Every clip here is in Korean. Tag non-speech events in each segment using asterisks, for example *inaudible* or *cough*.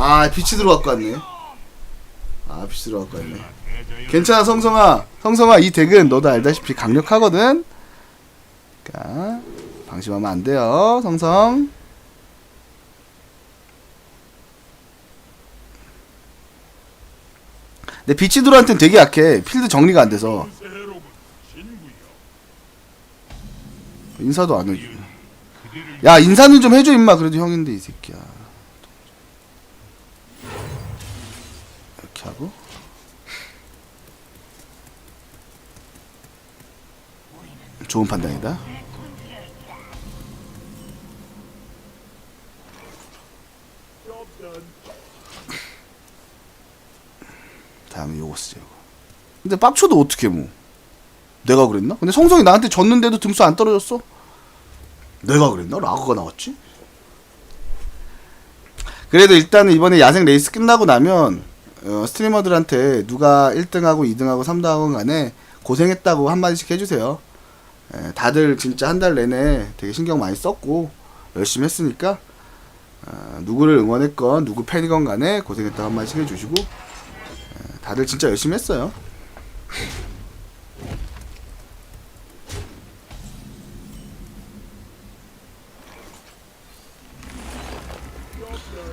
아 빛이 들어갖고 왔네. 아 빛이 들어갖고 왔네. 괜찮아 성성아. 성성아 이 덱은 너도 알다시피 강력하거든. 그러니까 방심하면 안 돼요 성성. 근데 들어한테는 되게 약해. 필드 정리가 안 돼서. 인사도 안 해줘 야 인사는 좀 해줘 임마. 그래도 형인데 이 새끼야 이렇게 하고 좋은 판단이다 다음에 요거 쓰자 요거 근데 빡쳐도 어떻게 뭐 내가 그랬나? 근데 성성이 나한테 졌는데도 등수 안 떨어졌어? 내가 그랬나? 라거가 나왔지? 그래도 일단은 이번에 야생 레이스 끝나고 나면 어, 스트리머들한테 누가 1등하고 2등하고 3등하고 간에 고생했다고 한마디씩 해주세요. 예, 다들 진짜 한 달 내내 되게 신경 많이 썼고 열심히 했으니까 어, 누구를 응원했건 누구 팬이건 간에 고생했다고 한마디씩 해주시고 예, 다들 진짜 열심히 했어요.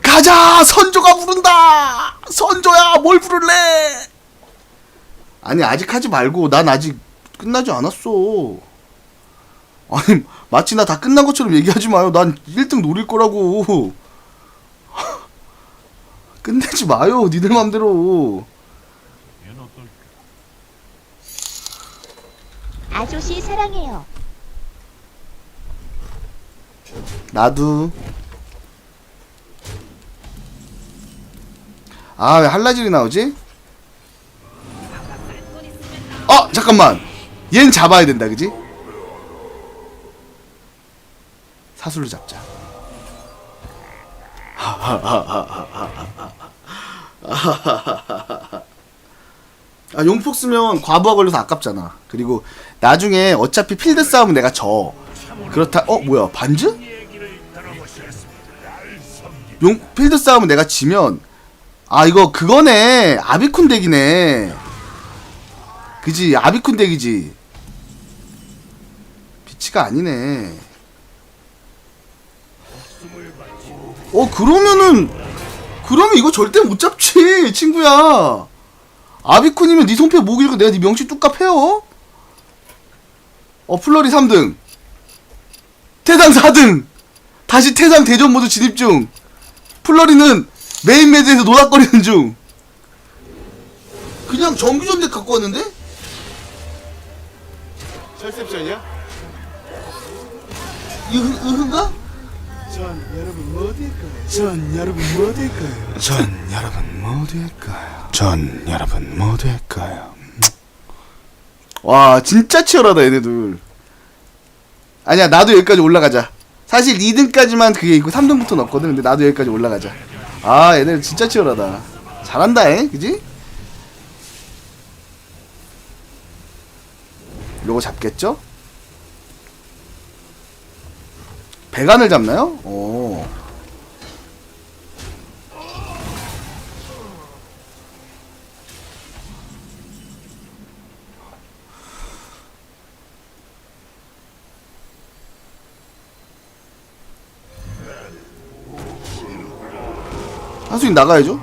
가자 선조가 부른다. 선조야 뭘 부를래? 아니 아직 하지 말고 난 아직 끝나지 않았어. 아니 마치 나 다 끝난 것처럼 얘기하지 마요. 난 1등 노릴 거라고. *laughs* 끝내지 마요 니들 맘대로. 아저씨 사랑해요. 나도 아 왜 한라질이 나오지? 어 잠깐만 얜 잡아야 된다 그지? 사슬로 잡자 아 용폭 쓰면 과부하 걸려서 아깝잖아 그리고 나중에 어차피 필드 싸움은 내가 져 그렇다 어 뭐야 반즈? 용 필드 싸움은 내가 지면 아 이거 그거네. 아비쿤 덱이네. 그지? 아비쿤 덱이지. 비치가 아니네. 어 그러면은 그러면 이거 절대 못 잡지 친구야. 아비쿤이면 네 손패 목 잃고 내가 네 명치 뚝갑 해요. 어 플러리 3등. 태상 4등. 다시 태상 대전 모드 진입 중. 플러리는 메인 매드에서 노닥거리는 중 그냥 정규전 덱 갖고 왔는데? 철셉션이야? 이흐, 이흐인가? 전 여러분 뭐 될까요? 전 여러분 뭐 될까요? 전 여러분 뭐 될까요? 전 여러분 뭐 될까요? 와 진짜 치열하다 얘네들 아니야 나도 여기까지 올라가자 사실 2등까지만 그게 있고 3등부터 는 없거든 근데 나도 여기까지 올라가자 아 얘네들 진짜 치열하다 잘한다 에 그지? 요거 잡겠죠? 배관을 잡나요? 오 한수인 나가야죠.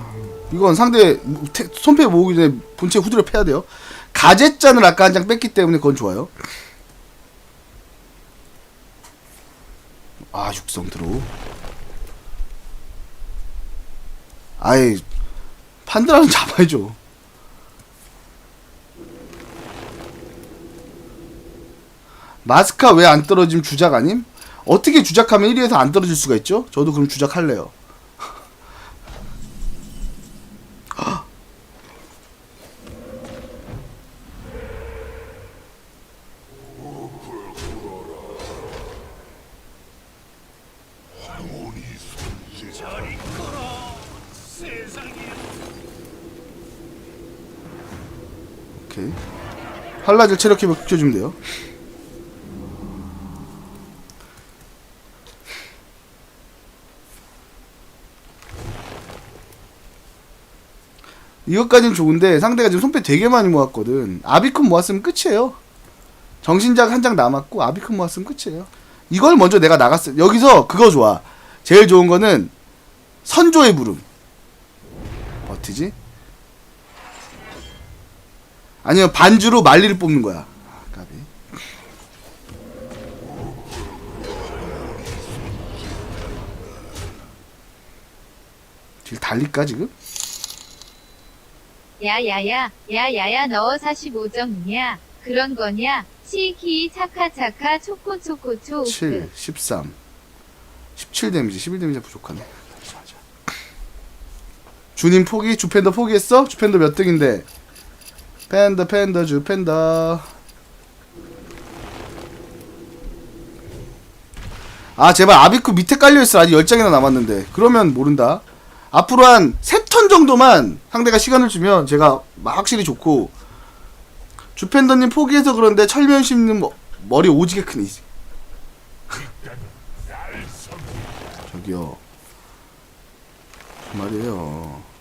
이건 상대 태- 손패 모으기 전에 본체 후드를 패야 돼요. 가제짠을 아까 한 장 뺐기 때문에 그건 좋아요. 아 육성 드로우. 아이 판드라는 *laughs* 잡아야죠. 마스카 왜 안 떨어짐 주작 아님? 어떻게 주작하면 1위에서 안 떨어질 수가 있죠? 저도 그럼 주작할래요. 오케이. 한라질 체력 회복 시켜주면 돼요. 이것까지는 좋은데 상대가 지금 손패 되게 많이 모았거든. 아비콘 모았으면 끝이에요. 정신작 한 장 남았고 아비콘 모았으면 끝이에요. 이걸 먼저 내가 나갔어. 여기서 그거 좋아. 제일 좋은 거는 선조의 부름. 버티지? 아니면 반주로 말리를 뽑는 거야. 아, 까비. 딜 달릴까 지금? 야야야, 야야야 너 45점이냐? 그런 거냐? 치키 차카차카 초코초코초 7, 13, 17 데미지, 11 데미지 부족하네. 주님 포기? 주팬더 포기했어? 주팬더 몇 등인데? 팬더, 팬더, 주 팬더. 아, 제발 아비쿠 밑에 깔려있어. 아직 10장이나 남았는데. 그러면 모른다. 앞으로 한 3턴 정도만 상대가 시간을 주면 제가 확실히 좋고, 주팬더님 포기해서 그런데 철면심님 머- 머리 오지게. 이제. *laughs* 저기요. 그 말이에요.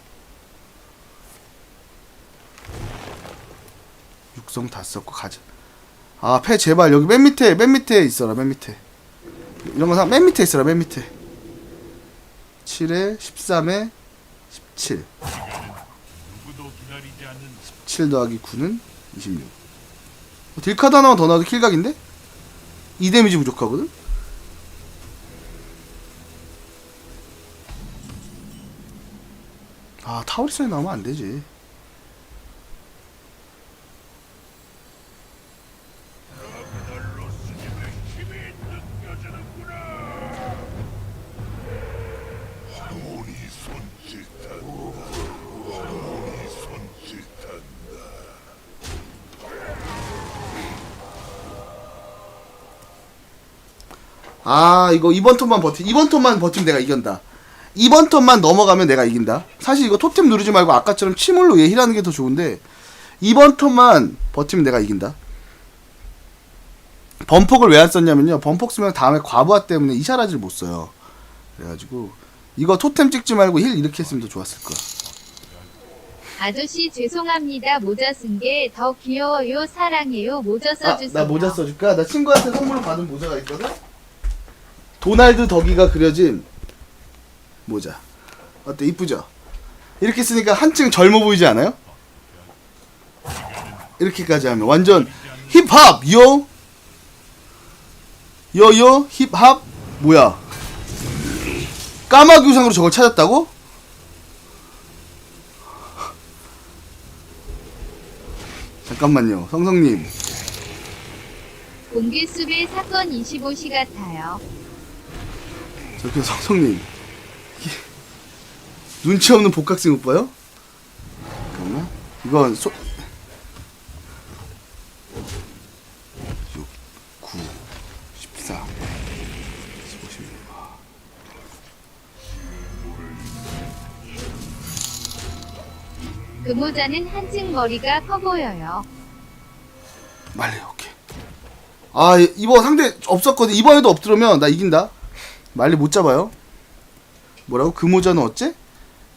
육성 다 썼고 가자. 아, 패 제발 여기 맨 밑에 맨 밑에 있어라. 맨 밑에. 이런 거맨 밑에 있어라. 맨 밑에. 7에 13에 17. 17 더하기 9는 26. 딜카드 하나만 더 나와도 킬각인데? 2 데미지 부족하거든? 아 타우리스에 나오면 안 되지. 아 이거 이번 턴만 버티 이번 턴만 버티면 내가 이긴다. 이번 턴만 넘어가면 내가 이긴다. 사실 이거 토템 누르지 말고 아까처럼 침울로 얘 힐하는 게 더 좋은데 이번 턴만 버티면 내가 이긴다. 범폭을 왜 안 썼냐면요. 범폭 쓰면 다음에 과부하 때문에 이샤라지를 못 써요. 그래가지고 이거 토템 찍지 말고 힐 이렇게 했으면 더 좋았을 거야. 아저씨 죄송합니다. 모자 쓴 게 더 귀여워요. 사랑해요. 모자 아, 써주세요. 나 모자 써줄까? 나 친구한테 선물로 받은 모자가 있거든. 도날드 덕이가 그려진 모자. 어때 이쁘죠? 이렇게 쓰니까 한층 젊어 보이지 않아요? 이렇게까지 하면 완전 힙합 요 요요 힙합 뭐야? 까마귀 우상으로 저걸 찾았다고? 잠깐만요, 성성님. 공개 수배 사건 25시 같아요. 저기 성성님. 눈치 없는 복학생 오빠요? 잠깐만 이건 소 6, 9, 14, 15, 16그 모자는 한층 머리가 커 보여요. 말래 오케이. 아 이- 이번 상대 없었거든. 이번에도 없더라면 나 이긴다 말리 못 잡아요 뭐라고 그 모자는 어째?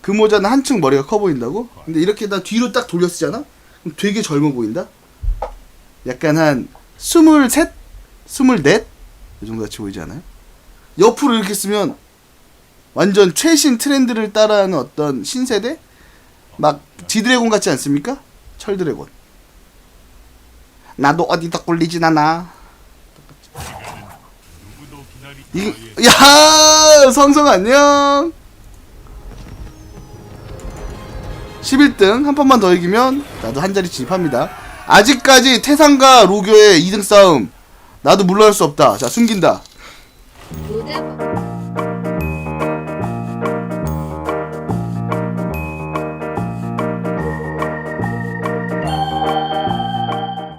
그 모자는 한층 머리가 커 보인다고? 근데 이렇게 다 뒤로 딱 돌려 쓰잖아? 그럼 되게 젊어 보인다? 약간 한 스물셋? 스물넷? 이 정도 같이 보이지 않아요? 옆으로 이렇게 쓰면 완전 최신 트렌드를 따라하는 어떤 신세대? 막 지드래곤 같지 않습니까? 철드래곤 나도 어디다 꿀리진 않아. 이, 야 성성 안녕. 11등 한 번만 더 이기면 나도 한 자리 진입합니다. 아직까지 태상과 로교의 2등 싸움 나도 물러날 수 없다. 자 숨긴다.